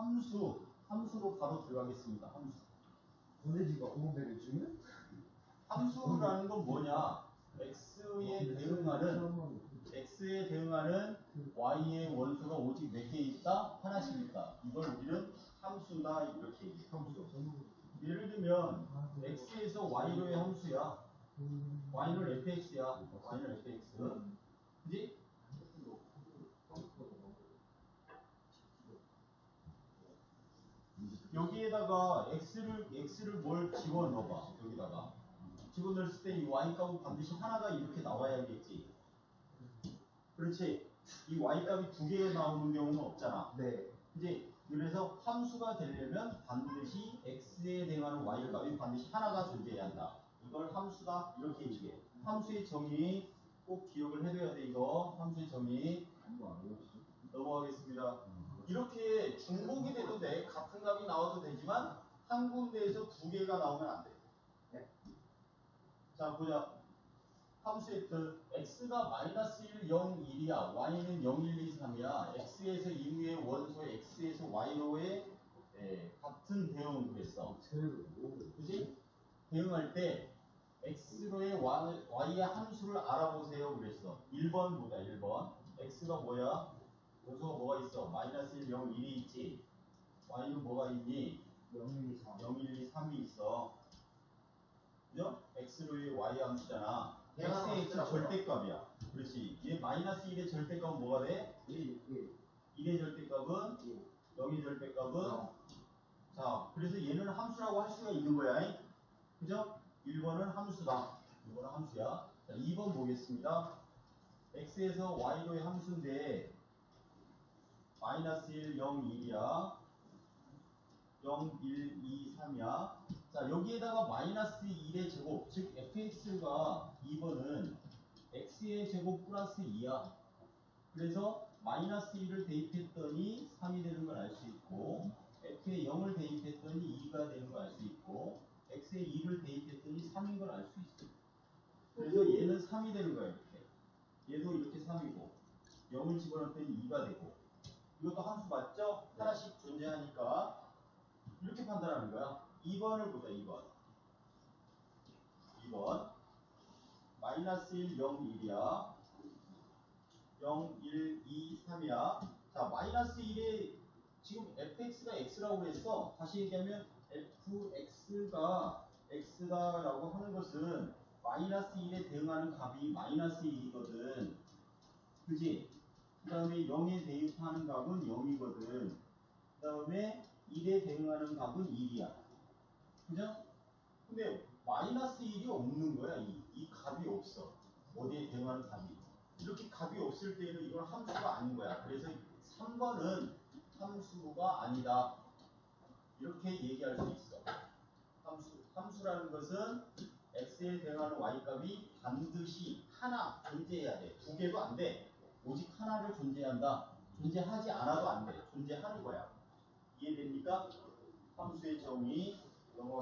함수, 함수로 바로 들어가겠습니다. 함수. 보내지가 오베를 주면? 함수라는 건 뭐냐? x에 대응하는 x에 대응하는 y의 원소가 오직 몇 개 있다? 하나씩 있다. 이걸 우리는 함수다 이렇게 얘기해. 함수. 예를 들면 x에서 y로의 함수야. y는 fx야. y는 fx. 그지? 여기에다가 x를 x를 뭘 집어 넣어봐. 여기다가 집어 넣었을 때 이 y 값은 반드시 하나가 이렇게 나와야겠지. 그렇지. 이 y 값이 두 개 나오는 경우는 없잖아. 네. 이제 그래서 함수가 되려면 반드시 x에 대응하는 y 값이 반드시 하나가 존재해야 한다. 이걸 함수다 이렇게 얘기해. 함수의 정의 꼭 기억을 해둬야 돼 이거. 함수의 정의 넘어가겠습니다. 이렇게 중복이 돼도 돼. 같은 값이 나와도 되지만 한 군데에서 두 개가 나오면 안 돼. 네. 자 보자. 함수의 그 x가 마이너스 1, 0, 1이야. y는 0, 1, 2, 3이야. x에서 이후의 원소 x에서 y로의 예, 같은 대응을 그랬어. 그지? 대응할 때 x로의 y의 함수를 알아보세요 그랬어. 1번 보자 1번. x가 뭐야? 원소가 뭐가 있어? 마이너스 1, 0, 1이 있지. y는 뭐가 있니? 0, 2, 3. 0, 1, 2, 3이 있어. 그죠? x로의 y 함수잖아. x의 x 함수라고요? 절대값이야. 그렇지. 얘 마이너스 1의 절대값은 뭐가 돼? 1, 1, 1의 절대값은 1. 0의 절대값은 어. 자, 그래서 얘는 함수라고 할 수가 있는 거야. 잉? 그죠? 1번은 함수다. 1번은 함수야. 자, 2번 보겠습니다. x에서 y로의 함수인데 마이너스 1, 0, 1이야. 0, 1, 2, 3이야. 자, 여기에다가 마이너스 1의 제곱, 즉 fx가 2번은 x의 제곱 플러스 2야. 그래서 마이너스 1을 대입했더니 3이 되는 걸 알 수 있고 f에 0을 대입했더니 2가 되는 걸 알 수 있고 x에 2를 대입했더니 3인 걸 알 수 있어. 그래서 얘는 3이 되는 거야 이렇게. 얘도 이렇게 3이고 0을 집어넣었더니 2가 되고 이것도 함수 맞죠? 하나씩 존재하니까 이렇게 판단하는 거야. 2번을 보자 2번. 2번 마이너스 1, 0, 1이야. 0, 1, 2, 3이야. 자, 마이너스 1에 지금 fx가 x라고 그랬어. 다시 얘기하면 fx가 x다라고 하는 것은 마이너스 1에 대응하는 값이 마이너스 1이거든. 그지? 그 다음에 0에 대입하는 값은 0이거든. 그 다음에 1에 대응하는 값은 1이야. 그죠? 근데 마이너스 1이 없는 거야. 이, 이 값이 없어. 어디에 대응하는 값이. 이렇게 값이 없을 때는 이건 함수가 아닌 거야. 그래서 3번은 함수가 아니다. 이렇게 얘기할 수 있어. 함수. 함수라는 것은 x에 대응하는 y 값이 반드시 하나 존재해야 돼. 두 개도 안 돼. 오직 하나를 존재한다. 존재하지 않아도 안 돼. 존재하는 거야. 이해됩니까? 함수의 정의 넘어가겠습니다.